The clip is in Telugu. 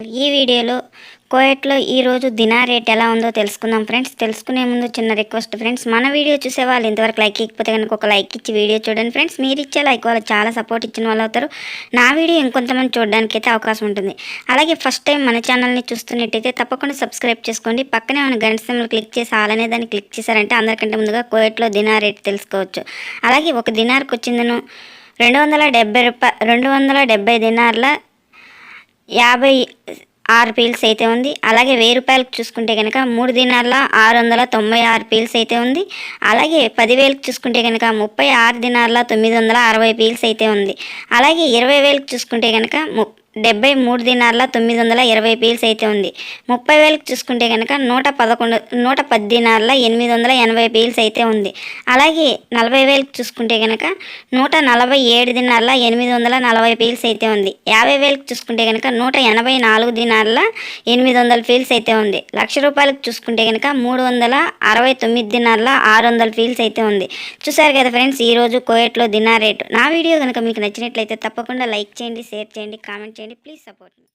ఈ వీడియోలో కోయట్లో ఈరోజు దినా రేట్ ఎలా ఉందో తెలుసుకుందాం ఫ్రెండ్స్. తెలుసుకునే ముందు చిన్న రిక్వెస్ట్ ఫ్రెండ్స్. మన వీడియో చూసే వాళ్ళు ఇంతవరకు లైక్ ఇకపోతే కనుక ఒక లైక్ ఇచ్చి వీడియో చూడండి ఫ్రెండ్స్. మీరు ఇచ్చే లైక్ వాళ్ళు చాలా సపోర్ట్ ఇచ్చిన వాళ్ళు అవుతారు. నా వీడియో ఇంకొంతమంది చూడడానికి అయితే అవకాశం ఉంటుంది. అలాగే ఫస్ట్ టైం మన ఛానల్ని చూస్తున్నట్టయితే తప్పకుండా సబ్స్క్రైబ్ చేసుకోండి. పక్కనే మన గంట సింబల్ క్లిక్ చేసి ఆలనే దాన్ని క్లిక్ చేశారంటే అందరికంటే ముందుగా కోయట్లో దినా రేట్ తెలుసుకోవచ్చు. అలాగే ఒక దినార్కి వచ్చిందను రెండు వందల డెబ్బై రూపాయ రెండు వందల డెబ్బై దినార్ల యాభై ఆరు పీల్స్ అయితే ఉంది. అలాగే వెయ్యి రూపాయలకు చూసుకుంటే కనుక మూడు దినాల ఆరు వందల తొంభై ఆరు పీల్స్ అయితే ఉంది. అలాగే పదివేలకు చూసుకుంటే కనుక ముప్పై ఆరు దినాల తొమ్మిది వందల అరవై పీల్స్ అయితే ఉంది. అలాగే ఇరవై వేలకు చూసుకుంటే కనుక ము డెబ్బై మూడు దినాల తొమ్మిది వందల ఇరవై పీల్స్ అయితే ఉంది. ముప్పై వేలకు చూసుకుంటే కనుక నూట పదకొండు నూట పది దినాల ఎనిమిది వందల ఎనభై పీల్స్ అయితే ఉంది. అలాగే నలభై వేలకు చూసుకుంటే కనుక నూట నలభై ఏడు దినాల ఎనిమిది వందల నలభై పీల్స్ అయితే ఉంది. యాభై వేలకు చూసుకుంటే కనుక నూట ఎనభై నాలుగు దినాల ఎనిమిది వందల పీల్స్ అయితే ఉంది. లక్ష రూపాయలకు చూసుకుంటే కనుక మూడు వందల అరవై తొమ్మిది దినాల ఆరు వందల పీల్స్ అయితే ఉంది. చూసారు కదా ఫ్రెండ్స్ ఈరోజు కోయట్లో దినార్ రేటు. నా వీడియో కనుక మీకు నచ్చినట్లయితే తప్పకుండా లైక్ చేయండి షేర్ చేయండి కామెంట్ చేయండి ప్లీజ్ సపోర్ట్ మీ